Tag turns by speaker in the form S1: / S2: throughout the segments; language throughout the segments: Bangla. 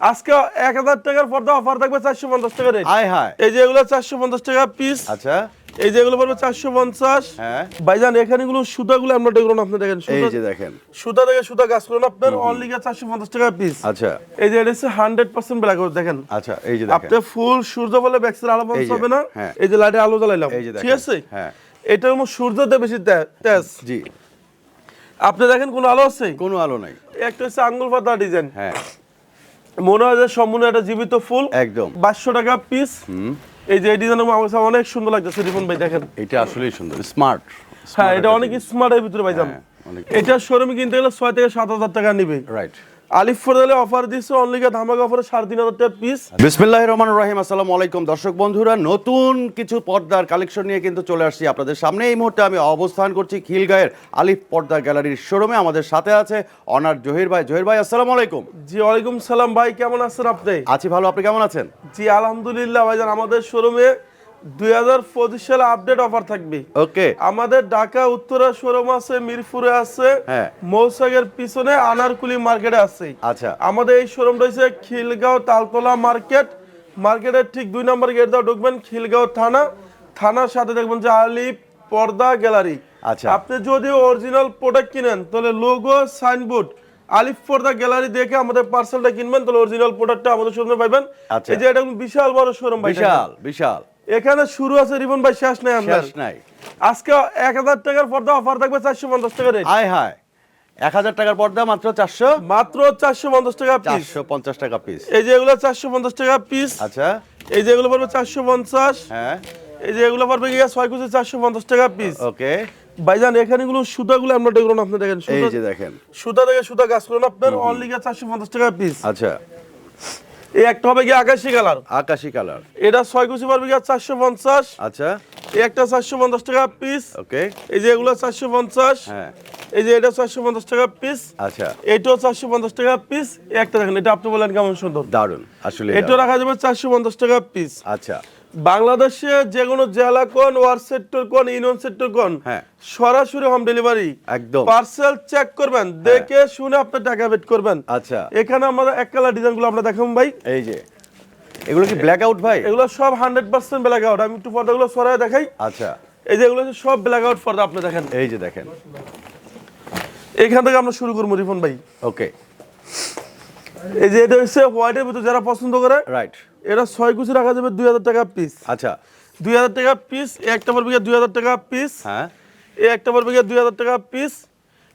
S1: আজকে এক হাজার টাকার পর্দা অফার থাকবে চারশো পঞ্চাশ টাকা রেট
S2: আয় হায়।
S1: এই যে এগুলো চারশো পঞ্চাশ টাকা পিস
S2: আচ্ছা।
S1: এই যে এগুলো পড়বে চারশো পঞ্চাশ।
S2: হ্যাঁ।
S1: ভাইজান এখানে গুলো সুতাগুলো আমরা দেখুন আপনি দেখেন
S2: এই যে দেখেন।
S1: সুতা থেকে সুতা গাছ করুন আপনার অনলি চারশো পঞ্চাশ টাকা পিস
S2: আচ্ছা।
S1: এই যে এটা হচ্ছে হান্ড্রেড পার্সেন্ট ব্ল্যাক দেখেন।
S2: আচ্ছা এই যে
S1: আপনি ফুল সূর্য বলে ব্যাক্সের আলো বন্ধ হবে না।
S2: হ্যাঁ।
S1: এই যে লাইটে আলো জ্বালাইলাম। ঠিক আছে?
S2: হ্যাঁ।
S1: এটার মধ্যে সূর্যতে বেশি তেজ।
S2: জি।
S1: আপনি দেখেন কোন আলো আছে?
S2: কোনো আলো নাই।
S1: একটা হচ্ছে আঙ্গুল পাতা ডিজাইন
S2: হ্যাঁ।
S1: মনে হয় যে সম্পূর্ণ একটা জীবিত ফুল।
S2: একদম।
S1: বাইশশো টাকা পিস এই যে ডিজাইন আমার কাছে অনেক সুন্দর লাগতেছে রিপন ভাই দেখেন।
S2: এটা আসলেই সুন্দর স্মার্ট
S1: হ্যাঁ এটা অনেক স্মার্টের ভিতরে
S2: ভাই যান
S1: এটা শোরুমে কিনতে গেলে ছয় থেকে সাত হাজার টাকা নিবে।
S2: রাইট
S1: আলিফ ফোরদালে অফার দিচ্ছে অনলি ধামাকা অফারে সাড়ে তিন হাজার টাকা পিস
S2: বিসমিল্লাহ রহমান রহিম আসসালামু আলাইকুম। দর্শক বন্ধুরা নতুন কিছু পর্দার কালেকশন নিয়ে কিন্তু চলে আসছি আপনাদের সামনে। এই মুহূর্তে আমি অবস্থান করছি খিলগাঁয়ের আলিফ পর্দা গ্যালারির শোরুমে আমাদের সাথে আছে অনার জহির ভাই। জহির ভাই আসসালামু আলাইকুম।
S1: জি ওয়ালাইকুম সালাম ভাই কেমন আছেন আপনি?
S2: আছি ভালো আপনি কেমন আছেন?
S1: জি আলহামদুলিল্লাহ ভাইজান আমাদের শোরুমে দুই হাজার পঁচিশ সালে আপডেট অফার থাকবে।
S2: ওকে
S1: আমাদের ঢাকা উত্তরা শোরুম আছে মিরপুরে আছে
S2: হ্যাঁ।
S1: মৌসাগের পিছনে আনারকুলি মার্কেটে আছে।
S2: আচ্ছা।
S1: আমাদের এই শোরুমটা হচ্ছে খিলগাঁও তালতলা মার্কেট মার্কেটের ঠিক দুই নম্বর গেট দাও ঢুকবেন খিলগাঁও থানা। থানার সাথে দেখবেন যে আলিপ পর্দা গ্যালারি
S2: আচ্ছা।
S1: আপনি যদি অরিজিনাল প্রোডাক্ট কিনেন তাহলে লোগো সাইনবোর্ড আলিফ পর্দা গ্যালারি দেখে আমাদের পার্সেলটা কিনবেন তাহলে অরিজিনাল প্রোডাক্টটা আমাদের শোরুমে পাইবেন।
S2: আচ্ছা।
S1: এই যে এটা বিশাল বড় শোরুম
S2: বিশাল বিশাল।
S1: এখানে শুরু আছে রিবন ভাই শেষ নাই আপনার
S2: শেষ নাই।
S1: আজকে এক হাজার টাকার পর্দা অফার থাকবে চারশো পঞ্চাশ টাকা রেট
S2: আয় হায় এক হাজার টাকার পর্দা মাত্র চারশো?
S1: মাত্র চারশো পঞ্চাশ টাকা পিস
S2: চারশো পঞ্চাশ টাকা পিস
S1: এই যে এগুলো চারশো পঞ্চাশ টাকা পিস
S2: আচ্ছা।
S1: এই যে এগুলো পড়বে চারশো পঞ্চাশ।
S2: হ্যাঁ।
S1: এই যে এগুলো পড়বে গিয়ে ছয় কুচি চারশো পঞ্চাশ টাকা পিস
S2: ওকে।
S1: ভাইজান এখানে গুলো সুতাগুলো আমরা দেখুন আপনি দেখেন
S2: এই যে দেখেন।
S1: সুতা থেকে সুতা গাছ করুন আপনার অনলি গিয়ে চারশো পঞ্চাশ টাকা পিস
S2: আচ্ছা।
S1: এই একটা হবে গিয়ে আকাশি কালার?
S2: আকাশি কালার।
S1: এটা ছয় কুচি পড়বে গিয়ে চারশো পঞ্চাশ?
S2: আচ্ছা।
S1: এই একটা চারশো পঞ্চাশ টাকা পিস
S2: ওকে।
S1: এই যে এগুলো চারশো পঞ্চাশ।
S2: হ্যাঁ।
S1: এই যে এটা চারশো পঞ্চাশ টাকা পিস
S2: আচ্ছা।
S1: এটাও চারশো পঞ্চাশ টাকা পিস একটা দেখেন এটা আপনি বলেন কেমন সুন্দর।
S2: দারুণ আসলে
S1: এটা রাখা যাবে চারশো পঞ্চাশ টাকা পিস
S2: আচ্ছা।
S1: বাংলাদেশে যে কোনো জেলা কোন ওয়ার সেক্টর কোন ইউনিয়ন সেক্টর কোন
S2: হ্যাঁ।
S1: সরাসরি হোম ডেলিভারি
S2: একদম।
S1: পার্সেল চেক করবেন দেখে শুনে আপনি টাকা বেট করবেন।
S2: আচ্ছা।
S1: এখানে আমাদের এক কালার ডিজাইনগুলো আমরা দেখাবো ভাই।
S2: এই যে এগুলো কি ব্ল্যাক আউট ভাই?
S1: এগুলো সব হান্ড্রেড পার্সেন্ট ব্ল্যাক আউট আমি একটু পর্দাগুলো সরাই দেখাই।
S2: আচ্ছা।
S1: এই যে এগুলো সব ব্ল্যাক আউট পর্দা আপনি দেখেন।
S2: এই যে দেখেন।
S1: এখান থেকে আমরা শুরু করব রিফন ভাই।
S2: ওকে
S1: এই যে এটা হচ্ছে হোয়াইটের ভিতর যারা পছন্দ করে
S2: রাইট
S1: এটা ছয় কুচি রাখা যাবে দুই হাজার টাকা পিস
S2: আচ্ছা।
S1: দুই হাজার টাকা পিস একটা পড়বে গিয়ে দুই হাজার টাকা পিস
S2: হ্যাঁ।
S1: এই একটা পড়বে গিয়ে দুই হাজার টাকা পিস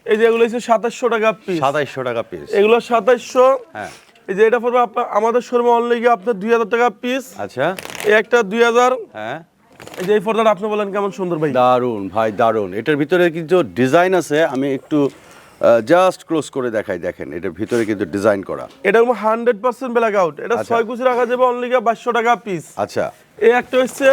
S1: এই যে এগুলো হচ্ছে সাতাশশো টাকা পিস
S2: সাতাইশশো টাকা পিস
S1: এগুলো সাতাশশো।
S2: হ্যাঁ।
S1: এই যে এটা পড়বে আপনার আমাদের শোরুমে অনলি গিয়ে আপনার দুই হাজার টাকা পিস
S2: আচ্ছা।
S1: এই একটা দুই হাজার।
S2: হ্যাঁ।
S1: এই যে এই পর্দাটা আপনি বলেন কেমন সুন্দর ভাই।
S2: দারুণ ভাই দারুণ এটার ভিতরে কিছু ডিজাইন আছে আমি একটু জাস্ট ক্লোজ করে দেখাই দেখেন এটার ভিতরে কিন্তু ডিজাইন করা।
S1: এটা হান্ড্রেড পার্সেন্ট ব্ল্যাক আউট এটা
S2: আচ্ছা।
S1: ছয় কুচি রাখা যাবে অনলি বাইশশো টাকা পিস
S2: আচ্ছা।
S1: এই একটা হচ্ছে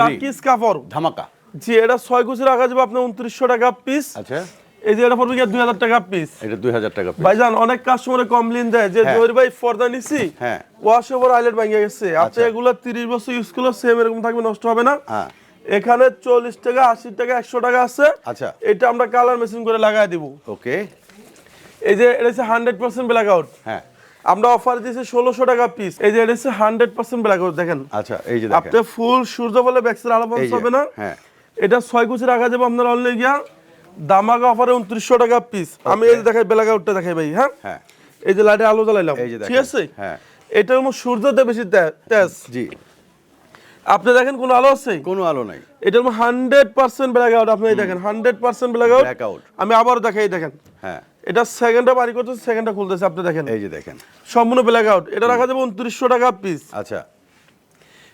S1: টার্কিস কাপড়।
S2: ধামাকা।
S1: জি এটা ছয় কুচি রাখা যাবে আপনার উনত্রিশশো টাকা পিস
S2: আচ্ছা।
S1: এই যে এটা পড়বে দুই হাজার টাকা পিস
S2: এটা দুই হাজার টাকা পিস
S1: ভাইজান অনেক কাস্টমারে কমপ্লেন দেয়। যে
S2: হ্যাঁ।
S1: জহির ভাই পর্দা নিছি
S2: হ্যাঁ।
S1: ওয়াশ ওভার আইলেট ভেঙে গেছে। আপনি
S2: আচ্ছা।
S1: এগুলো তিরিশ বছর ইউজ করলে সেম এরকম থাকবে নষ্ট হবে না।
S2: হ্যাঁ।
S1: এখানে চল্লিশ টাকা আশি টাকা একশো টাকা আছে।
S2: আচ্ছা।
S1: এটা আমরা কালার মেশিন করে লাগাই দিব।
S2: ওকে।
S1: এই যে এটা হচ্ছে হান্ড্রেড পার্সেন্ট ব্ল্যাক আউট
S2: হ্যাঁ।
S1: আমরা অফার দিয়েছি ষোলোশো টাকা পিস এই যে এটা হচ্ছে হান্ড্রেড পার্সেন্ট ব্ল্যাক আউট দেখেন।
S2: আচ্ছা এই যে
S1: আপনি ফুল সূর্য বলে ব্যাক্সের আলো বন্ধ হবে না।
S2: হ্যাঁ।
S1: এটা ছয় কুচি রাখা যাবে আপনার অনলি গিয়া। দামাগা অফারে উনত্রিশশো টাকা পিস আমি এই যে দেখাই ব্ল্যাক আউটটা দেখাই ভাই হ্যাঁ?
S2: হ্যাঁ।
S1: এই যে লাইটে আলো জ্বালাইলাম।
S2: এই যে
S1: ঠিক আছে?
S2: হ্যাঁ।
S1: এটার মধ্যে সূর্যতে বেশি তেজ।
S2: জি।
S1: আপনি দেখেন কোন আলো আছে?
S2: কোনো আলো নাই।
S1: এটার মধ্যে হান্ড্রেড পার্সেন্ট ব্ল্যাক আউট আপনি দেখেন hundred percent black out
S2: blackout
S1: আমি আবার দেখাই দেখেন।
S2: হ্যাঁ।
S1: এটা সেকেন্ডটা বাড়ি করতেছে সেকেন্ডটা খুলতেছে আপনি দেখেন।
S2: এই যে দেখেন।
S1: সম্পূর্ণ ব্ল্যাক আউট এটা রাখা যাবে উনত্রিশশো টাকা পিস
S2: আচ্ছা।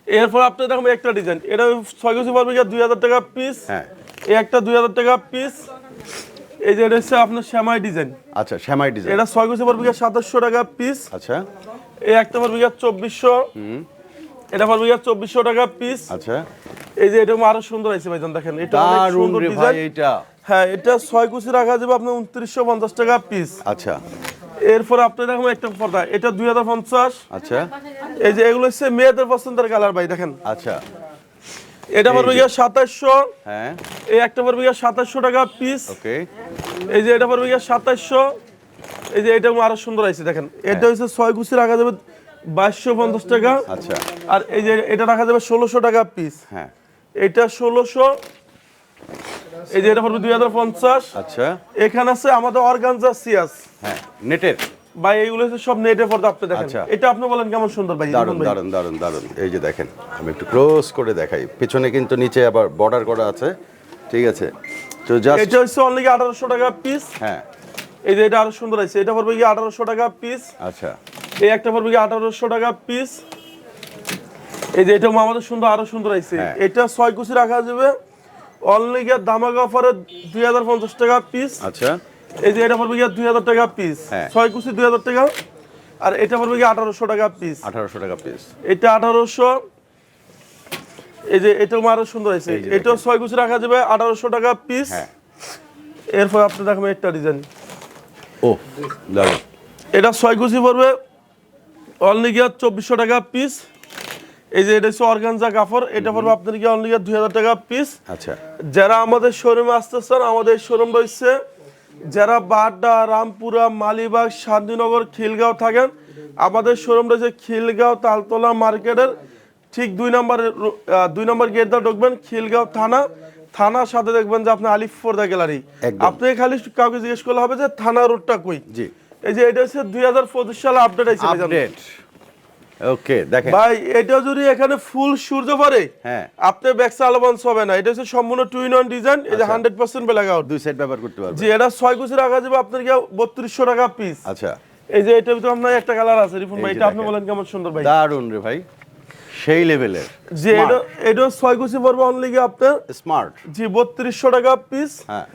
S1: এরপর আপনি দেখেন একটা ডিজাইন এটা ছয় কেজি পারবে দুই হাজার টাকা পিস
S2: হ্যাঁ।
S1: এই একটা দুই হাজার টাকা পিস এই যে এটা হচ্ছে আপনার শ্যামাই ডিজাইন
S2: আচ্ছা শ্যামাই ডিজাইন
S1: এটা ছয় কেজি পারবে সাতাশশো টাকা পিস
S2: আচ্ছা।
S1: এই একটা পারবে চব্বিশশো। এটা পারবে চব্বিশশো টাকা পিস
S2: আচ্ছা।
S1: এই যে এটা আরও সুন্দর আছে ভাইজান দেখেন এটা অনেক সুন্দর ডিজাইন
S2: এইটা।
S1: হ্যাঁ এটা ছয় কুচি রাখা যাবে আপনার উনত্রিশশো পঞ্চাশ টাকা পিস
S2: আচ্ছা।
S1: এরপর আপনি দেখেন একটা পর্দা এটা দুই হাজার পঞ্চাশ।
S2: আচ্ছা।
S1: এই যে এগুলো হচ্ছে মেয়েদের পছন্দের কালার ভাই দেখেন।
S2: আচ্ছা।
S1: এটা পারবে গিয়ে সাতাশশো।
S2: হ্যাঁ।
S1: এই একটা পারবে গিয়ে সাতাশশো টাকা পিস
S2: ওকে।
S1: এই যে এটা পারবে গিয়ে সাতাশশো। এই যে এটা আরও সুন্দর আছে দেখেন। এটা হচ্ছে ছয় কুচি রাখা যাবে বাইশশো পঞ্চাশ টাকা।
S2: আচ্ছা।
S1: আর এই যে এটা রাখা যাবে ষোলোশো টাকা পিস
S2: হ্যাঁ।
S1: এটা ষোলোশো এই যে এটা পড়বে দুই হাজার পঞ্চাশ।
S2: আচ্ছা।
S1: এখানে আছে আমাদের অর্গানজা সিয়াস।
S2: হ্যাঁ নেটের।
S1: ভাই এইগুলো সব নেটে পর্দা আপনি দেখেন।
S2: আচ্ছা।
S1: এটা আপনি বলেন কেমন সুন্দর ভাই দারুণ
S2: দারুণ দারুণ দারুণ এই যে দেখেন আমি একটু ক্লোজ করে দেখাই। পিছনে কিন্তু নিচে আবার বর্ডার করা আছে। ঠিক আছে। তো জাস্ট
S1: এটা হচ্ছে অনলি আঠারোশো টাকা পিস
S2: হ্যাঁ।
S1: এই যে এটা আরও সুন্দর আছে এটা পড়বে কি আঠারোশো টাকা পিস
S2: আচ্ছা।
S1: এই একটা পড়বে কি আঠারোশো টাকা পিস এই যে এটা আমাদের সুন্দর আরও সুন্দর আছে
S2: হ্যাঁ।
S1: এটা ছয় কুচি রাখা যাবে। অনলি গিয়ে দামাক অফারে দুই হাজার পঞ্চাশ টাকা পিস
S2: আচ্ছা।
S1: এই যে এটা পড়বে গিয়ে দুই হাজার টাকা পিস
S2: হ্যাঁ।
S1: ছয় কুচি দুই হাজার টাকা। আর এটা পড়বে কি আঠারোশো টাকা পিস
S2: আঠারোশো টাকা পিস
S1: এটা আঠারোশো। এই যে এটাও আরও সুন্দর আছে এটাও ছয় কুচি রাখা যাবে আঠারোশো টাকা পিস
S2: হ্যাঁ।
S1: এরপর আপনি দেখবেন একটা ডিজাইন
S2: ও
S1: এটা ছয় কুচি পড়বে। অনলি গিয়া চব্বিশশো টাকা পিস এই যে এটা হচ্ছে অর্গানজা কাপড়। এটা পড়বে আপনার কি অনলি গিয়া দুই হাজার টাকা পিস
S2: আচ্ছা।
S1: যারা আমাদের শোরুমে আসতে চান আমাদের শোরুম রয়েছে। যারা বাড্ডা রামপুরা মালিবাগ শান্তিনগর খিলগাঁও থাকেন আমাদের শোরুম রয়েছে খিলগাঁও তালতলা মার্কেটের। ঠিক দুই নম্বর দুই নম্বর গেট দিয়ে ঢুকবেন খিলগাঁও থানা। থানার সাথে দেখবেন যে আপনি আলিফ ফোর্দা গ্যালারি আপনি খালি কাউকে জিজ্ঞেস করলে হবে যে থানা রোডটা কই?
S2: জি।
S1: এই যে এটা হচ্ছে দুই হাজার পঁচিশ সালে আপডেট আছে
S2: আপডেট ওকে দেখেন।
S1: ভাই এটা যদি এখানে ফুল সূর্য পরে
S2: হ্যাঁ।
S1: আপনি ব্যাক চালাবান্স হবে না। এটা হচ্ছে সম্পূর্ণ টু ইন ওয়ান ডিজাইন এই যে
S2: আচ্ছা।
S1: হান্ড্রেড পার্সেন্ট ব্ল্যাক আউট
S2: দুই সেট ব্যবহার করতে পারবে
S1: যে এটা ছয় কুচি রাখা যাবে আপনার কি বত্রিশশো টাকা পিস
S2: আচ্ছা।
S1: এই যে এটার ভিতরে আপনার একটা কালার আছে রিফুন ভাই এটা আপনি বলেন কেমন সুন্দর ভাই।
S2: দারুণ রে ভাই। সেই লেভেলের
S1: যে এটা এটা ছয় কুচি পড়বে অনলি কি আপনার।
S2: স্মার্ট
S1: জি বত্রিশশো টাকা পিস
S2: হ্যাঁ।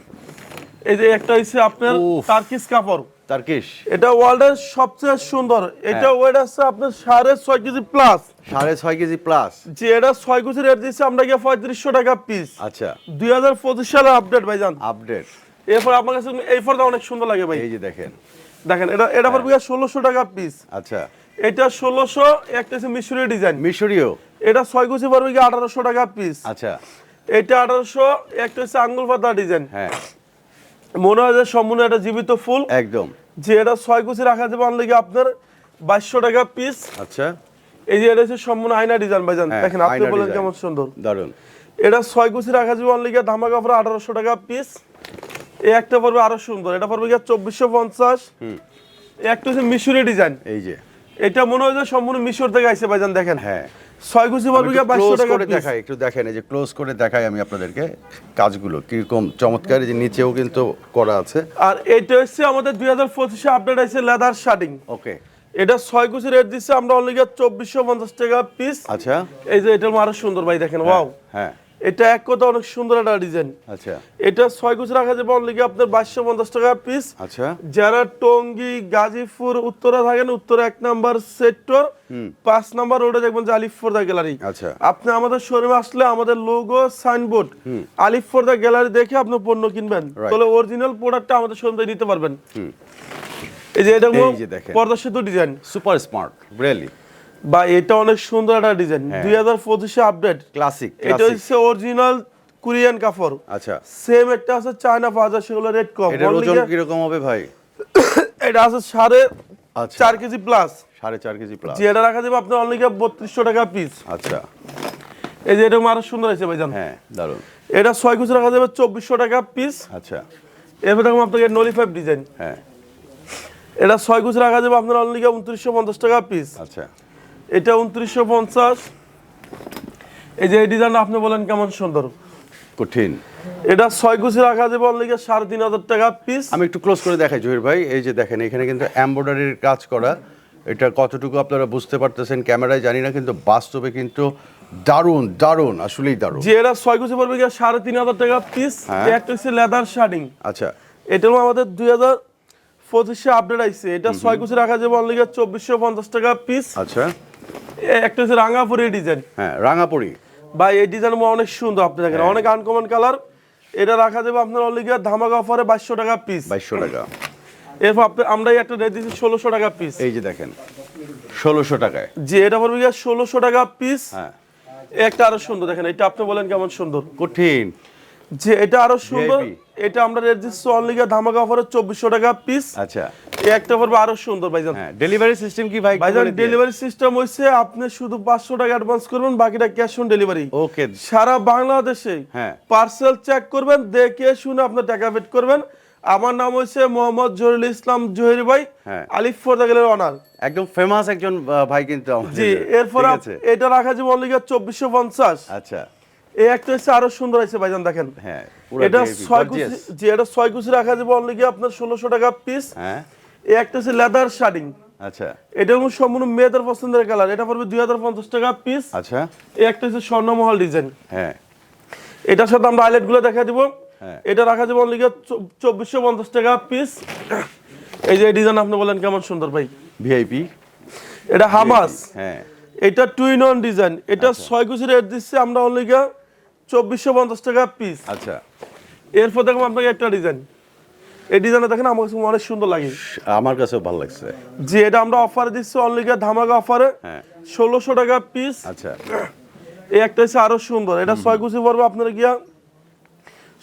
S1: এই যে একটা হচ্ছে আপনার
S2: উফ।
S1: টার্কিস কাপড়।
S2: তার্কিশ
S1: এটা ওয়ার্ল্ডের সবচেয়ে সুন্দর। এটা
S2: হ্যাঁ।
S1: ওয়েট আছে আপনার সাড়ে ছয় কেজি প্লাস
S2: সাড়ে ছয় কেজি প্লাস
S1: যে এটা ছয় কুচি রেট দিচ্ছে আমরা গিয়ে পঁয়ত্রিশশো টাকা পিস
S2: আচ্ছা।
S1: দুই হাজার পঁচিশ সালে আপডেট ভাইজান।
S2: আপডেট
S1: এরপর আপনার কাছে এই ফোনটা অনেক সুন্দর লাগে ভাই।
S2: এই যে দেখেন।
S1: দেখেন এটা এটা পড়বে ষোলোশো টাকা পিস
S2: আচ্ছা।
S1: এটা ষোলোশো একটা হচ্ছে মিশরি ডিজাইন
S2: মিশরীয়?
S1: এটা ছয় কুচি পড়বে আঠারোশো টাকা পিস
S2: আচ্ছা।
S1: এটা আঠারোশো একটা হচ্ছে আঙ্গুল পাতা ডিজাইন
S2: হ্যাঁ।
S1: মনে হয় যে সম্পূর্ণ একটা জীবিত ফুল।
S2: একদম।
S1: যে এটা ছয় কুচি রাখা যাবে অনলি আপনার বাইশশো টাকা পিস
S2: আচ্ছা।
S1: এই যে এটা হচ্ছে সম্পূর্ণ আয়না ডিজাইন ভাইজান।
S2: হ্যাঁ,
S1: দেখেন আপনি বলেন কেমন সুন্দর।
S2: দারুণ
S1: এটা ছয় কুচি রাখা যাবে অনলি ধামা কাপড় আঠারোশো টাকা পিস এই একটা পড়বে আরও সুন্দর। এটা পড়বে গিয়ে চব্বিশশো পঞ্চাশ। একটা হচ্ছে মিশরি ডিজাইন
S2: এই যে।
S1: এটা মনে হয় যে সম্পূর্ণ মিশর থেকে আইসে ভাইজান দেখেন।
S2: হ্যাঁ।
S1: ছয় কুচি পড়বে গিয়ে টাকা
S2: করে দেখাই একটু দেখেন এই যে ক্লোজ করে দেখাই আমি আপনাদেরকে কাজগুলো কীরকম চমৎকার যে নিচেও কিন্তু করা আছে।
S1: আর এটা হচ্ছে আমাদের দুই হাজার পঁচিশে আপডেট আছে লেদার শার্টিং
S2: ওকে।
S1: এটা ছয় কুচি রেট দিচ্ছে আমরা অনলি চব্বিশশো পঞ্চাশ টাকা পিস
S2: আচ্ছা।
S1: এই যে এটা আরও সুন্দর ভাই দেখেন ওয়াও
S2: হ্যাঁ।
S1: এটা এক কথা অনেক সুন্দর একটা ডিজাইন
S2: আচ্ছা।
S1: এটা ছয় কুচি রাখা যাবে অনলি আপনার বাইশশো পঞ্চাশ টাকা পিস
S2: আচ্ছা।
S1: যারা টঙ্গী গাজীপুর উত্তরা থাকেন উত্তরা এক নাম্বার সেক্টর পাঁচ নাম্বার রোডে দেখবেন যে আলিফ ফোর্দা গ্যালারি
S2: আচ্ছা।
S1: আপনি আমাদের শোরুমে আসলে আমাদের লোগো সাইনবোর্ড আলিফ ফোর্দা গ্যালারি দেখে আপনি পণ্য কিনবেন। তাহলে অরিজিনাল প্রোডাক্টটা আমাদের শোরুম থেকে নিতে পারবেন। এই যে এটা পর্দা সেতু ডিজাইন
S2: সুপার স্মার্ট রিয়েলি
S1: বা এটা অনেক সুন্দর একটা ডিজাইন
S2: হ্যাঁ।
S1: দুই হাজার পঁচিশে আপডেট
S2: ক্লাসিক
S1: এটা হচ্ছে অরিজিনাল কোরিয়ান কাপড়।
S2: আচ্ছা।
S1: সেম একটা আছে চায়না যায় সেগুলো রেট কম
S2: এটার ওজন কীরকম হবে ভাই?
S1: এটা আছে সাড়ে
S2: আচ্ছা।
S1: চার কেজি প্লাস
S2: সাড়ে চার কেজি প্লাস
S1: যে এটা রাখা যাবে আপনার অনলি বত্রিশশো টাকা পিস
S2: আচ্ছা।
S1: এই যে এটা আরও সুন্দর আছে ভাইজান।
S2: হ্যাঁ দারুণ
S1: এটা ছয় কুচি রাখা যাবে চব্বিশশো টাকা পিস
S2: আচ্ছা।
S1: এরপর দেখুন আপনাকে নলি ফাইভ ডিজাইন
S2: হ্যাঁ।
S1: এটা ছয় কুচি রাখা যাবে আপনার অনলি উনত্রিশশো পঞ্চাশ টাকা পিস
S2: আচ্ছা।
S1: এটা উনত্রিশশো পঞ্চাশ। এই যে এই ডিজাইন আপনি বলেন কেমন সুন্দর?
S2: কঠিন।
S1: এটা ছয় কুচি রাখা যাবে অনলি সাড়ে তিন হাজার টাকা পিস
S2: আমি একটু ক্লোজ করে দেখাই জহির ভাই। এই যে দেখেন এখানে কিন্তু এমব্রয়ডারির কাজ করা। এটা কতটুকু আপনারা বুঝতে পারতেছেন ক্যামেরায় জানি না কিন্তু বাস্তবে কিন্তু দারুণ দারুণ আসলেই দারুণ।
S1: যে এরা ছয় কুচি পড়বে গিয়ে সাড়ে তিন হাজার টাকা পিস
S2: হ্যাঁ।
S1: একটা হচ্ছে লেদার শার্টিং
S2: আচ্ছা।
S1: এটাও আমাদের দুই হাজার পঁচিশে আপডেট আইছে। এটা ছয় কুচি রাখা যাবে অনলি চব্বিশশো পঞ্চাশ টাকা পিস
S2: আচ্ছা।
S1: একটা হচ্ছে রাঙাপুরি ডিজাইন
S2: হ্যাঁ রাঙাপুরি
S1: বা এই ডিজাইন অনেক সুন্দর আপনি দেখেন
S2: হ্যাঁ।
S1: অনেক আনকমন কালার এটা রাখা যাবে আপনার অনলি ধামাকা অফারে বাইশশো টাকা পিস
S2: বাইশশো টাকা।
S1: এরপর আপনি- আমরা একটা রেট দিচ্ছি ষোলোশো টাকা পিস
S2: এই যে দেখেন ষোলোশো টাকায়।
S1: যে এটা পড়বে গিয়ে ষোলোশো টাকা পিস
S2: হ্যাঁ।
S1: একটা আরও সুন্দর দেখেন এটা আপনি বলেন কেমন সুন্দর।
S2: কঠিন।
S1: যে এটা আরও সুন্দর এটা আমরা রেট দিচ্ছি অনলি ধামাকা অফারে চব্বিশশো টাকা পিস
S2: আচ্ছা।
S1: এই একটা পড়বে আরও সুন্দর ভাইজান।
S2: হ্যাঁ ডেলিভারি সিস্টেম কি ভাই?
S1: ভাইজান ডেলিভারি সিস্টেম হইছে আপনি শুধু পাঁচশো টাকা অ্যাডভান্স করবেন বাকিটা ক্যাশ অন ডেলিভারি
S2: ওকে
S1: সারা বাংলাদেশে
S2: হ্যাঁ।
S1: পার্সেল চেক করবেন দেখে শুনে আপনার টাকা পেড করবেন। আমার নাম হচ্ছে মোহাম্মদ জহিরুল ইসলাম জহির ভাই
S2: হ্যাঁ।
S1: আলিফ ফোর্দা গেলের অনার
S2: একদম ফেমাস একজন ভাই কিন্তু
S1: জি এরপর এটা রাখা যাবে অনলি চব্বিশশো পঞ্চাশ।
S2: আচ্ছা।
S1: এই একটা হচ্ছে আরও সুন্দর আছে ভাইজান দেখেন।
S2: হ্যাঁ
S1: এটা ছয় কুচি জি এটা ছয় কুচি রাখা যাবে অনলি আপনার ষোলোশো টাকা পিস
S2: হ্যাঁ।
S1: এই একটা হচ্ছে লেদার শার্টিং
S2: আচ্ছা।
S1: এটা হচ্ছে সম্পূর্ণ মেয়েদের পছন্দের কালার এটা পড়বে দুই হাজার পঞ্চাশ টাকা পিস
S2: আচ্ছা।
S1: এই একটা হচ্ছে স্বর্ণমহল ডিজাইন
S2: হ্যাঁ।
S1: এটার সাথে আমরা আইলেটগুলো দেখা দিব।
S2: হ্যাঁ।
S1: এটা রাখা যাবে অনলি চব্বিশশো পঞ্চাশ টাকা পিস এই যে ডিজাইন আপনি বলেন কেমন সুন্দর ভাই।
S2: ভিআইপি
S1: এটা হামাস
S2: হ্যাঁ।
S1: এটা টুইন অন ডিজাইন এটা ছয় কুচি রেট দিচ্ছে আমরা অনলি চব্বিশশো পঞ্চাশ টাকা পিস
S2: আচ্ছা।
S1: এরপর দেখুন আপনাকে একটা ডিজাইন এই ডিজাইনটা দেখেন আমার কাছে অনেক সুন্দর লাগে।
S2: আমার কাছেও ভালো লাগছে।
S1: যে এটা আমরা অফারে দিচ্ছি অনলি ধামাকা অফারে
S2: হ্যাঁ।
S1: ষোলোশো টাকা পিস
S2: আচ্ছা।
S1: এই একটা হচ্ছে আরও সুন্দর। এটা ছয় কুচি পড়বে আপনার গিয়া।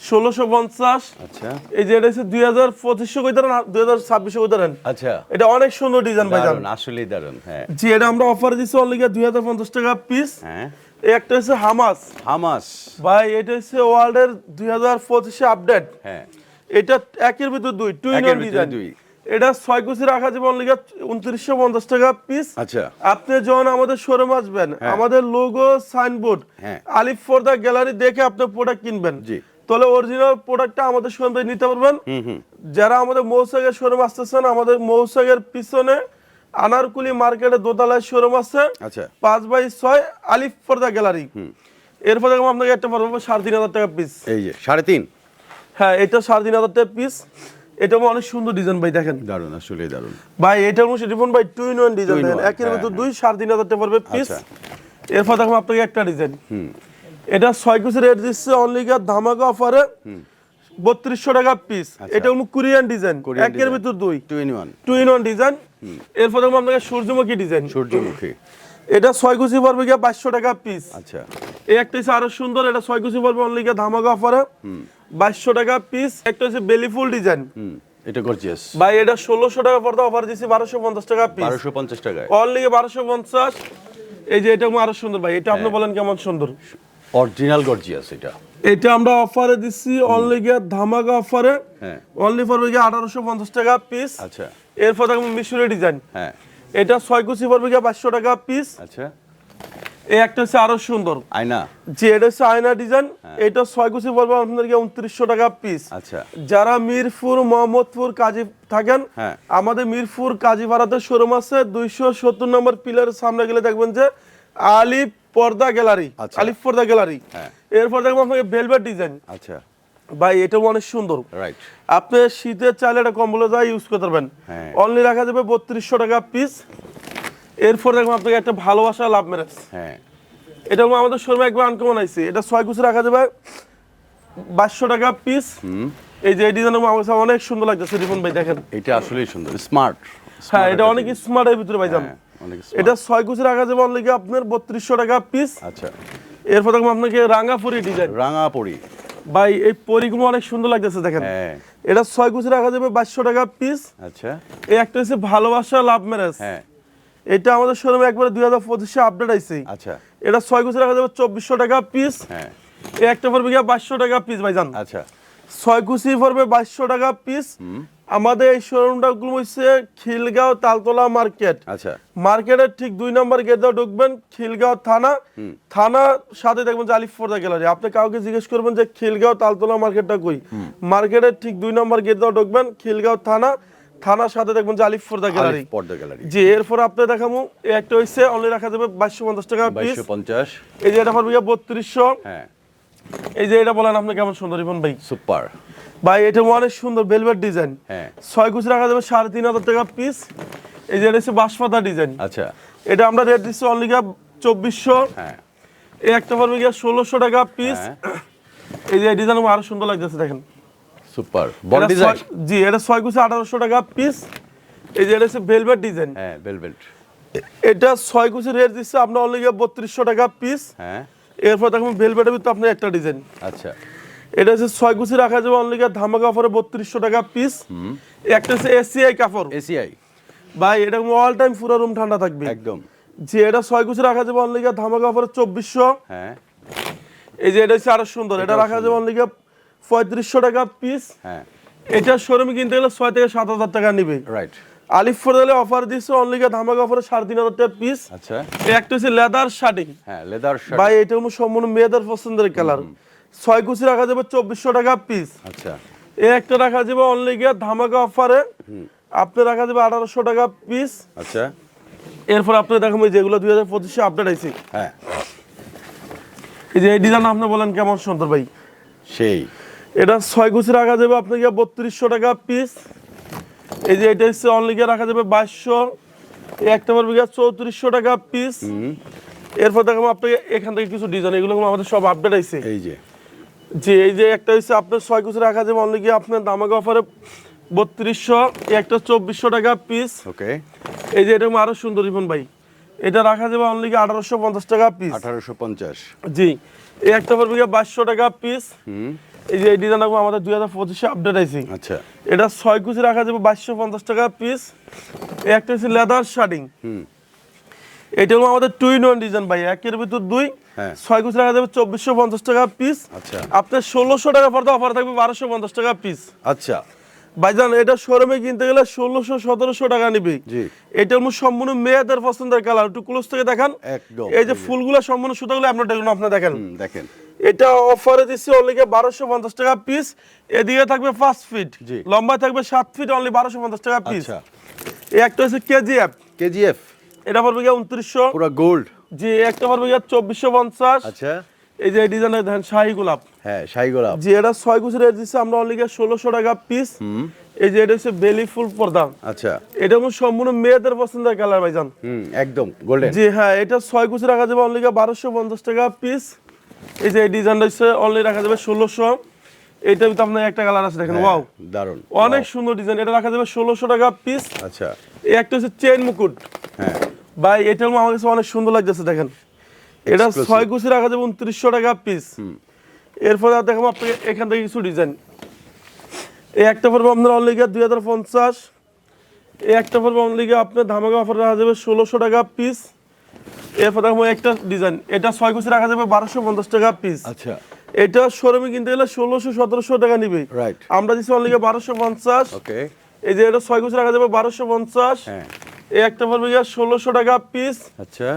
S1: ষোলোশো পঞ্চাশ।
S2: আচ্ছা।
S1: এই যে এটা হচ্ছে দুই হাজার পঁচিশশো কই ধরেন দুই হাজার ছাব্বিশশো কই ধরেন
S2: আচ্ছা।
S1: এটা অনেক সুন্দর ডিজাইন ভাই
S2: দারুণ আসলেই দারুণ হ্যাঁ।
S1: জি এটা আমরা অফারে দিচ্ছি অনলি দুই হাজার পঞ্চাশ টাকা পিস
S2: হ্যাঁ।
S1: একটা হচ্ছে হামাস।
S2: হামাস।
S1: ভাই এটা হচ্ছে ওয়ার্ল্ডের দুই হাজার পঁচিশে আপডেট।
S2: হ্যাঁ।
S1: এটা একের ভিতর দুই টু ইন ডিজাইন
S2: দুই।
S1: এটা ছয় কুচি রাখা যাবে অনলি উনত্রিশশো পঞ্চাশ টাকা পিস
S2: আচ্ছা।
S1: আপনি যখন আমাদের শোরুম আসবেন আমাদের লোগো সাইনবোর্ড
S2: হ্যাঁ।
S1: আলিফ ফর দা গ্যালারি দেখে আপনি প্রোডাক্ট কিনবেন।
S2: জি।
S1: তাহলে অরিজিনাল প্রোডাক্টটা আমাদের শোরুম থেকে নিতে পারবেন। যারা আমাদের মৌসাগের শোরুম আসতেছেন আমাদের মৌসাগের পিছনে আনারকুলি মার্কেটে দোতলায় শোরুম আছে।
S2: আচ্ছা।
S1: পাঁচ বাই ছয় আলিফ ফর দা গ্যালারি এরপর দেখুন আপনাকে একটা পারব সাড়ে তিন হাজার টাকা পিস
S2: এই যে সাড়ে তিন?
S1: হ্যাঁ এটা সাড়ে তিন হাজার টাকা পিস এটা অনেক সুন্দর ডিজাইন ভাই দেখেন।
S2: দারুণ আসলেই দারুণ
S1: ভাই এটা হচ্ছে রিপন ভাই টু ইন ওয়ান ডিজাইন দেখেন। একের
S2: হ্যাঁ,
S1: ভিতর দুই সাড়ে তিন হাজার টাকা পড়বে পিস
S2: আচ্ছা।
S1: এরপর দেখুন আপনাকে একটা ডিজাইন
S2: হুম।
S1: এটা ছয় কুচি রেট দিচ্ছে অনলি ধামাকা অফারে বত্রিশশো টাকা পিস এটা হলো কোরিয়ান ডিজাইন একের ভিতর দুই।
S2: Two in one
S1: two in one design এরপর দেখুন আপনাকে সূর্যমুখী ডিজাইন
S2: সূর্যমুখী।
S1: এটা ছয় কুচি পড়বে গিয়ে বাইশশো টাকা পিস
S2: আচ্ছা।
S1: এই একটা হচ্ছে আরও সুন্দর এটা ছয় কুচি পড়বে অনলি ধামাকা অফারে বাইশশো টাকা পিস একটা হচ্ছে বেলি ফুল ডিজাইন
S2: এটা গর্জিয়াস
S1: ভাই এটা ষোলোশো টাকা পড়তে অফার দিচ্ছি বারোশো পঞ্চাশ টাকা পিস
S2: বারোশো পঞ্চাশ টাকায়।
S1: অনলি বারোশো পঞ্চাশ। এই যে এটা আরও সুন্দর ভাই এটা
S2: হ্যাঁ।
S1: আপনি বলেন কেমন সুন্দর?
S2: অরিজিনাল গর্জিয়াস এটা।
S1: এটা আমরা অফারে দিচ্ছি অনলি গিয়ে ধামাকা অফারে
S2: হ্যাঁ।
S1: অনলি পড়বে গিয়ে আঠারোশো পঞ্চাশ টাকা পিস
S2: আচ্ছা।
S1: এরপর দেখুন মিশরি ডিজাইন
S2: হ্যাঁ।
S1: এটা ছয় কুচি পড়বে গিয়ে পাঁচশো টাকা পিস
S2: আচ্ছা।
S1: এই একটা হচ্ছে আরও সুন্দর।
S2: আয়না।
S1: যে এটা হচ্ছে আয়না ডিজাইন এটা ছয় কুচি পড়বে আপনাদের গিয়ে উনত্রিশশো টাকা পিস
S2: আচ্ছা।
S1: যারা মিরপুর মোহাম্মদপুর কাজী থাকেন
S2: হ্যাঁ।
S1: আমাদের মিরপুর কাজী কাজীপাড়াতে শোরুম আছে দুইশো সত্তর নম্বর পিলারের সামনে গেলে দেখবেন যে আলিফ পর্দা গ্যালারি
S2: আচ্ছা।
S1: আলিফ পর্দা গ্যালারি।
S2: হ্যাঁ।
S1: এরপর দেখবেন আপনাকে ভেলভেট ডিজাইন
S2: আচ্ছা।
S1: ভাই এটা অনেক সুন্দর।
S2: রাইট
S1: আপনি শীতের চাইলে এটা কম্বলে যা ইউজ করতে পারবেন।
S2: হ্যাঁ।
S1: অনলি রাখা যাবে বত্রিশশো টাকা পিস এরপর দেখবেন আপনাকে একটা ভালোবাসা লাভ ম্যারেজ
S2: হ্যাঁ।
S1: এটা আমাদের শোরুমে একবার আনকমন আইছে। এটা ছয় কুচি রাখা যাবে। বাইশশো টাকা পিস এই যে ডিজাইন আমার কাছে অনেক সুন্দর লাগতেছে রিপন ভাই দেখেন।
S2: এটা আসলেই সুন্দর। স্মার্ট
S1: হ্যাঁ এটা অনেক স্মার্ট এর ভিতরে ভাইজান।
S2: হ্যাঁ, অনেক smart।
S1: এটা ছয় কুচি রাখা যাবে অনলি আপনার বত্রিশশো টাকা পিস
S2: আচ্ছা।
S1: এরপর দেখুন আপনাকে রাঙ্গাপুরি ডিজাইন
S2: রাঙা পড়ি
S1: ভাই এই পরিগুলো অনেক সুন্দর লাগতেছে দেখেন।
S2: হ্যাঁ।
S1: এটা ছয় কুচি রাখা যাবে বাইশশো টাকা পিস
S2: আচ্ছা।
S1: এই একটা হচ্ছে ভালোবাসা লাভ ম্যারেজ
S2: হ্যাঁ।
S1: এটা আমাদের শোরুমে একবারে দুই হাজার পঁচিশে আপডেট আইসি
S2: আচ্ছা।
S1: এটা ছয় কুচি রাখা যাবে চব্বিশশো টাকা পিস
S2: হ্যাঁ।
S1: এই একটা পড়বে গিয়ে বাইশশো টাকা পিস ভাই জান
S2: আচ্ছা।
S1: ছয় কুচি পড়বে বাইশশো টাকা পিস আমাদের এই শোরুমটা গুলো হচ্ছে খিলগাঁও তালতলা মার্কেট।
S2: আচ্ছা।
S1: মার্কেটের ঠিক দুই নম্বর গেট দিয়ে ঢুকবেন খিলগাঁও থানা। থানা সাথে দেখবেন যে আলিফপর্দা গ্যালারি। আপনি কাউকে জিজ্ঞেস করবেন যে খিলগাঁও তালতলা মার্কেটটা কই? মার্কেটের ঠিক দুই নম্বর গেট দিয়ে ঢুকবেন খিলগাঁও থানা। থানার সাথে দেখবেন যে আলিফপর্দা গ্যালারি।
S2: আলিফ পর্দা গ্যালারি।
S1: জি এরপর আপনি দেখাবো এই একটা হচ্ছে অনলি রাখা যাবে বাইশশো পঞ্চাশ টাকা পিস
S2: পঞ্চাশ।
S1: এই যে এটা পড়বে বত্রিশশো।
S2: হ্যাঁ।
S1: এই যে এটা বলেন আপনি কেমন সুন্দর রিপন ভাই?
S2: সুপার।
S1: ভাই এটা অনেক সুন্দর ভেলভেট ডিজাইন
S2: হ্যাঁ।
S1: ছয় কুচি রাখা যাবে সাড়ে তিন হাজার টাকা পিস এই যে এটা হচ্ছে বাঁশপাতা ডিজাইন
S2: আচ্ছা।
S1: এটা আমরা রেট দিচ্ছি অনলি গিয়া চব্বিশশো।
S2: হ্যাঁ।
S1: এই একটা পড়বে গিয়া ষোলোশো টাকা পিস
S2: হ্যাঁ।
S1: এই যে ডিজাইন আরও সুন্দর লাগতেছে দেখেন।
S2: সুপার। বল
S1: এটা
S2: ডিজাইন
S1: জি এটা ছয় কুচি আঠারোশো টাকা পিস এই যে এটা হচ্ছে ভেলভেট ডিজাইন
S2: হ্যাঁ ভেলভেট
S1: এটা ছয় কুচি রেট দিচ্ছে আপনার অনলি গিয়া বত্রিশশো টাকা পিস
S2: হ্যাঁ।
S1: এরপর দেখুন ভেলভেটের ভিতরে আপনার একটা ডিজাইন
S2: আচ্ছা।
S1: এটা হচ্ছে ছয় কুচি রাখা যাবে অনলি ধামাকা অফারে বত্রিশশো টাকা পিস একটা হচ্ছে এসিআই কাপড়।
S2: এসিআই
S1: ভাই এটা অল টাইম পুরো রুম ঠান্ডা থাকবে।
S2: একদম।
S1: যে এটা ছয় কুচি রাখা যাবে অনলি ধামাকা অফারে চব্বিশশো।
S2: হ্যাঁ।
S1: এই যে এটা হচ্ছে আরও সুন্দর এটা রাখা যাবে অনলি পঁয়ত্রিশশো টাকা পিস
S2: হ্যাঁ।
S1: এটা শোরুমে কিনতে গেলে ছয় থেকে সাত হাজার টাকা নিবে।
S2: রাইট
S1: আলিফ ফোরদালে অফার দিচ্ছে অনলি ধামাকা অফারে সাড়ে তিন হাজার টাকা পিস
S2: আচ্ছা।
S1: একটা হচ্ছে লেদার শার্টিং
S2: হ্যাঁ লেদার শার্ট
S1: ভাই এটা হলো সম্পূর্ণ মেয়েদের পছন্দের কালার ছয় কুচি রাখা যাবে চব্বিশশো টাকা পিস
S2: আচ্ছা।
S1: এই একটা রাখা যাবে অনলি গিয়ে ধামাকা অফারে আপনি রাখা যাবে আঠারোশো টাকা পিস
S2: আচ্ছা।
S1: এরপর আপনি দেখাবো যেগুলো দুই হাজার পঁচিশে আপডেট আইছে।
S2: হ্যাঁ।
S1: এই যে এই ডিজাইন আপনি বলেন কেমন সুন্দর ভাই?
S2: সেই।
S1: এটা ছয় কুচি রাখা যাবে আপনি গিয়ে বত্রিশশো টাকা পিস এই যে এটা হচ্ছে অনলি গিয়ে রাখা যাবে বাইশশো। এই একটা পর বিঘা চৌত্রিশশো টাকা পিস এরপর দেখাবো আপনাকে এখান থেকে কিছু ডিজাইন এগুলো আমাদের সব আপডেট আইছে।
S2: এই যে।
S1: যে এই যে একটা হচ্ছে আপনার ছয় কুচি রাখা যাবে অনলি গিয়ে আপনার দামাকে অফারে বত্রিশশো একটা চব্বিশশো টাকা পিস
S2: ওকে।
S1: এই যে এটা আরও সুন্দর রিপন ভাই। এটা রাখা যাবে অনলি গিয়ে আঠারোশো পঞ্চাশ টাকা পিস
S2: আঠারোশো পঞ্চাশ।
S1: জি এই একটা পর বিঘা বাইশশো টাকা পিস
S2: হুম।
S1: এই যে এই ডিজাইন আমাদের দুই হাজার পঁচিশে আপডেট আইছি।
S2: আচ্ছা।
S1: এটা ছয় কুচি রাখা যাবে বাইশশো পঞ্চাশ টাকা পিস এই একটা হচ্ছে লেদার শার্টিং
S2: হুম।
S1: এটা হলো আমাদের টু ইন ওয়ান ডিজাইন ভাই একের ভিতর দুই।
S2: হ্যাঁ।
S1: ছয় কুচি রাখা যাবে চব্বিশশো পঞ্চাশ টাকা পিস
S2: আচ্ছা।
S1: আপনার ষোলোশো টাকা পর্দা অফার থাকবে বারোশো পঞ্চাশ টাকা পিস
S2: আচ্ছা।
S1: ভাইজান এটা শোরুমে কিনতে গেলে ষোলোশো সতেরোশো টাকা নিবে।
S2: জি।
S1: এটা হলো সম্পূর্ণ মেয়েদের পছন্দের কালার একটু ক্লোজ থেকে দেখান।
S2: একদম।
S1: এই যে ফুলগুলো সম্পূর্ণ সুতাগুলো আপনার দেখুন আপনি দেখেন।
S2: দেখেন।
S1: এটা অফারে দিচ্ছি অনলি বারোশো পঞ্চাশ টাকা পিস এদিকে থাকবে পাঁচ ফিট
S2: জি।
S1: লম্বা থাকবে সাত ফিট অনলি বারোশো পঞ্চাশ টাকা পিস
S2: আচ্ছা।
S1: এই একটা হচ্ছে কেজিএফ
S2: কেজিএফ
S1: এটা পড়বে গিয়ে উনত্রিশশো।
S2: পুরো গোল্ড
S1: জি একটা পড়বে গিয়ে চব্বিশশো পঞ্চাশ।
S2: আচ্ছা।
S1: এই যে ডিজাইনের দেখেন শাহি গোলাপ।
S2: হ্যাঁ শাহি গোলাপ।
S1: যে এটা ছয় কুচি রেট দিচ্ছে আমরা অনলি ষোলোশো টাকা পিস এই যে এটা হচ্ছে বেলি ফুল পর্দা।
S2: আচ্ছা।
S1: এটা হচ্ছে সম্পূর্ণ মেয়েদের পছন্দের কালার ভাইজান।
S2: হুম একদম গোল্ডেন
S1: জি হ্যাঁ এটা ছয় কুচি রাখা যাবে অনলি বারোশো পঞ্চাশ টাকা পিস এই যে এই ডিজাইনটা হচ্ছে অনলি রাখা যাবে ষোলোশো। এটা ভিতরে আপনার একটা কালার আছে দেখেন ওয়াও
S2: দারুণ
S1: অনেক সুন্দর ডিজাইন এটা রাখা যাবে ষোলোশো টাকা পিস
S2: আচ্ছা।
S1: এই একটা হচ্ছে চেন মুকুট।
S2: হ্যাঁ।
S1: ভাই এটা আমার কাছে অনেক সুন্দর লাগতেছে দেখেন। এটা. ছয় কুচি রাখা যাবে উনত্রিশশো টাকা পিস এরপরে আর দেখাবো আপনাকে এখান থেকে কিছু ডিজাইন এই একটা পড়বে আপনার অনলি গিয়ে দুই হাজার পঞ্চাশ। এই একটা পড়বে অনলি গিয়ে আপনার ধামাকা অফার রাখা যাবে ষোলোশো টাকা পিস এরপর দেখাবো একটা ডিজাইন এটা ছয় কুচি রাখা যাবে বারোশো পঞ্চাশ টাকা পিস
S2: আচ্ছা।
S1: এটা শোরুমে কিনতে গেলে ষোলোশো সতেরোশো টাকা নিবে।
S2: রাইট
S1: আমরা দিচ্ছি বারোশো পঞ্চাশ।
S2: ওকে
S1: এই যে এটা ছয় কুচি রাখা যাবে বারোশো পঞ্চাশ।
S2: হ্যাঁ।
S1: এই একটা পড়বে গিয়ে ষোলোশো টাকা পিস
S2: আচ্ছা।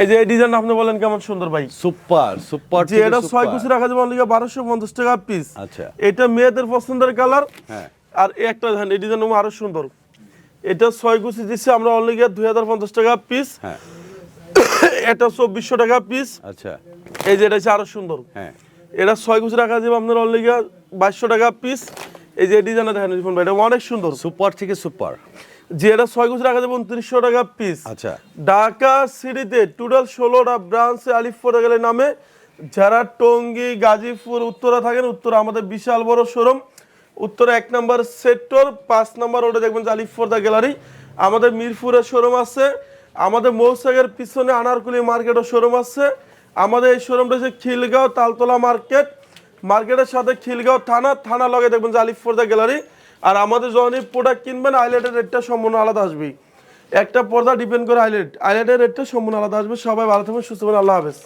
S1: এই যে এই ডিজাইন আপনি বলেন কেমন সুন্দর ভাই।
S2: সুপার সুপার
S1: যে এটা ছয় কুচি রাখা যাবে অনলি বারোশো পঞ্চাশ টাকা পিস
S2: আচ্ছা।
S1: এটা মেয়েদের পছন্দের কালার
S2: হ্যাঁ।
S1: আর এই একটা দেখেন এই ডিজাইন আরও সুন্দর। এটা ছয় কুচি দিচ্ছে আমরা অনলি দুই হাজার পঞ্চাশ টাকা পিস
S2: হ্যাঁ।
S1: এটা চব্বিশশো টাকা পিস
S2: আচ্ছা।
S1: এই যে এটা হচ্ছে আরও সুন্দর।
S2: হ্যাঁ।
S1: এটা ছয় কুচি রাখা যাবে আপনার গিয়ে বাইশশো টাকা পিস এই যে ডিজাইনটা দেখেন ভাই এটা অনেক সুন্দর।
S2: সুপার থেকে সুপার
S1: যে এটা ছয় কুচি রাখা যাবে উনত্রিশশো টাকা পিস
S2: আচ্ছা।
S1: ঢাকা সিটিতে টোটাল ষোলোটা ব্রাঞ্চে আলিফপুরে গেলে নামে। যারা টঙ্গী গাজীপুর উত্তরা থাকেন উত্তরা আমাদের বিশাল বড় শোরুম উত্তরা এক নম্বর সেক্টর পাঁচ নম্বর রোডে দেখবেন যে আলিফপুরদা গ্যালারি আমাদের মিরপুরের শোরুম আছে। আমাদের মৌসাগের পিছনে আনারকুলি মার্কেটও শোরুম আছে। আমাদের এই শোরুমটা হচ্ছে খিলগাঁও তালতলা মার্কেট। মার্কেটের সাথে খিলগাঁও থানা থানা লগে দেখবেন যে আলিফপুরদা গ্যালারি। আর আমাদের যখনই প্রোডাক্ট কিনবেন আইলেটের রেটটা সম্পূর্ণ আলাদা আসবে একটা পর্দা ডিপেন্ড করে আইলেট আইলেটের রেটটা সম্পূর্ণ আলাদা আসবে। সবাই ভালো থাকবেন, সুস্থ আল্লাহ হাফেজ।